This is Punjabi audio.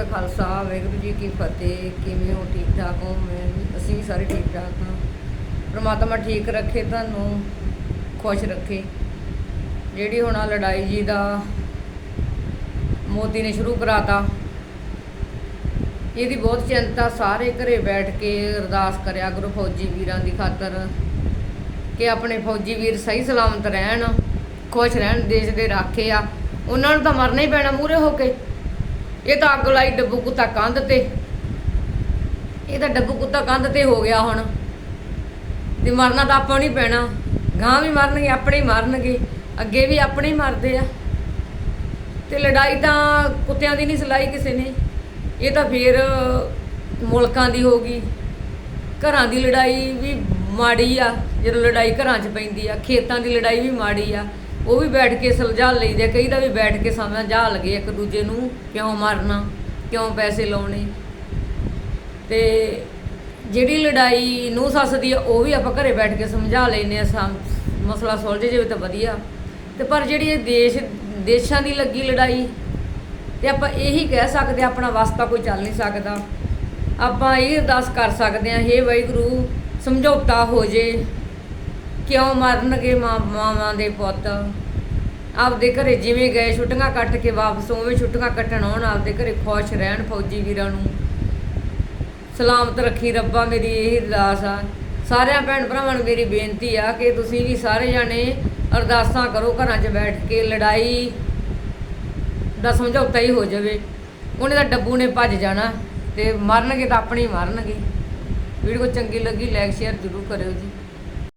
ਕਾ ਖਾਲਸਾ, ਵਾਹਿਗੁਰੂ ਜੀ ਕੀ ਫਤਿਹ। ਕਿਵੇਂ ਹੋ? ਠੀਕ ਠਾਕ ਹੋ? ਮੈਂ, ਅਸੀਂ ਵੀ ਸਾਰੇ ਠੀਕ ਠਾਕ ਹਾਂ। ਪ੍ਰਮਾਤਮਾ ਠੀਕ ਰੱਖੇ, ਤੁਹਾਨੂੰ ਖੁਸ਼ ਰੱਖੇ। ਜਿਹੜੀ ਹੁਣ ਆਹ ਲੜਾਈ ਜੀ ਦਾ ਮੋਦੀ ਨੇ ਸ਼ੁਰੂ ਕਰਾਤਾ, ਇਹਦੀ ਬਹੁਤ ਚਿੰਤਾ, ਸਾਰੇ ਘਰੇ ਬੈਠ ਕੇ ਅਰਦਾਸ ਕਰਿਆ ਗੁਰੂ ਫੌਜੀ ਵੀਰਾਂ ਦੀ ਖਾਤਰ ਕਿ ਆਪਣੇ ਫੌਜੀ ਵੀਰ ਸਹੀ ਸਲਾਮਤ ਰਹਿਣ, ਖੁਸ਼ ਰਹਿਣ, ਦੇਸ਼ ਦੇ ਰਾਖੇ ਆ। ਉਹਨਾਂ ਨੂੰ ਤਾਂ ਮਰਨਾ ਹੀ ਪੈਣਾ ਮੂਰੇ ਹੋ ਕੇ। ਇਹ ਤਾਂ ਅੱਗ ਲਾਈ ਡੱਬੂ ਕੁੱਤਾ ਕੰਧ ਤੇ। ਇਹ ਤਾਂ ਡੱਬੂ ਕੁੱਤਾ ਕੰਧ ਤੇ ਹੋ ਗਿਆ ਹੁਣ। ਤੇ ਮਰਨਾ ਤਾਂ ਆਪਾਂ ਨਹੀਂ ਪੈਣਾ। ਗਾਂ ਵੀ ਮਰਨਗੇ, ਆਪਣੇ ਹੀ ਮਰਨਗੇ। ਅੱਗੇ ਵੀ ਆਪਣੇ ਹੀ ਮਰਦੇ ਆ। ਤੇ ਲੜਾਈ ਤਾਂ ਕੁੱਤਿਆਂ ਦੀ ਨਹੀਂ ਸਲਾਈ ਕਿਸੇ ਨੇ। ਇਹ ਤਾਂ ਫੇਰ ਮੁਲਕਾਂ ਦੀ ਹੋ ਗਈ। ਘਰਾਂ ਦੀ ਲੜਾਈ ਵੀ ਮਾੜੀ ਆ। ਜਦੋਂ ਲੜਾਈ ਘਰਾਂ 'ਚ ਪੈਂਦੀ ਆ, ਖੇਤਾਂ ਦੀ ਲੜਾਈ ਵੀ ਮਾੜੀ ਆ। ਉਹ ਵੀ ਬੈਠ ਕੇ ਸੁਲਝਾ ਲਈਦੇ ਕਈ ਦਾ ਵੀ ਬੈਠ ਕੇ ਸਮਝਾ ਲਗੇ ਇੱਕ ਦੂਜੇ ਨੂੰ ਕਿਉਂ ਮਰਨਾ ਕਿਉਂ ਪੈਸੇ ਲਾਉਣੇ। ਤੇ ਜਿਹੜੀ ਲੜਾਈ ਨੂੰ ਸੱਸ ਦੀ ਉਹ ਵੀ ਆਪਾਂ ਘਰੇ ਬੈਠ ਕੇ ਸਮਝਾ ਲੈਨੇ ਆ ਸਮ- ਮਸਲਾ ਸੁਲਝ ਜਾਵੇ ਤਾਂ ਵਧੀਆ। ਤੇ ਪਰ ਜਿਹੜੀ ਇਹ ਦੇਸ਼ ਦੇਸ਼ਾਂ ਦੀ ਲੱਗੀ ਲੜਾਈ ਤੇ ਆਪਾਂ ਇਹੀ ਕਹਿ ਸਕਦੇ ਹਾਂ, ਆਪਣਾ ਵਾਸਤਾ ਕੋਈ ਚੱਲ ਨਹੀਂ ਸਕਦਾ। ਆਪਾਂ ਇਹ ਅਰਦਾਸ ਕਰ ਸਕਦੇ ਹਾਂ ਹੇ ਵਾਹਿਗੁਰੂ ਸਮਝੌਤਾ ਹੋ ਜੇ। ਕਿਉਂ ਮਰਨਗੇ ਮਾਂ ਮਾਵਾਂ ਦੇ ਪੁੱਤ? ਆਪਦੇ ਘਰੇ ਜਿਵੇਂ ਗਏ, ਛੁੱਟੀਆਂ ਕੱਟ ਕੇ ਵਾਪਸ, ਉਵੇਂ ਛੁੱਟੀਆਂ ਕੱਟਣ ਆਉਣ, ਆਪਦੇ ਘਰੇ ਖੁਸ਼ ਰਹਿਣ ਫੌਜੀ ਵੀਰਾਂ ਨੂੰ। ਸਲਾਮਤ ਰੱਖੀ ਰੱਬਾ ਮੇਰੀ, ਇਹ ਅਰਦਾਸ ਆ। ਸਾਰਿਆਂ ਭੈਣ ਭਰਾਵਾਂ ਨੂੰ ਮੇਰੀ ਬੇਨਤੀ ਆ ਕਿ ਤੁਸੀਂ ਵੀ ਸਾਰੇ ਜਾਣੇ ਅਰਦਾਸਾਂ ਕਰੋ, ਘਰਾਂ 'ਚ ਬੈਠ ਕੇ ਲੜਾਈ ਦਾ ਸਮਝੌਤਾ ਹੀ ਹੋ ਜਾਵੇ। ਉਹਨੇ ਤਾਂ ਡੱਬੂ ਨੇ ਭੱਜ ਜਾਣਾ ਤੇ ਮਰਨਗੇ ਤਾਂ ਆਪਣੇ ਹੀ ਮਰਨਗੇ। ਵੀਡੀਓ ਚੰਗੀ ਲੱਗੀ ਲਾਈਕ ਸ਼ੇਅਰ ਜ਼ਰੂਰ ਕਰਿਓ ਜੀ।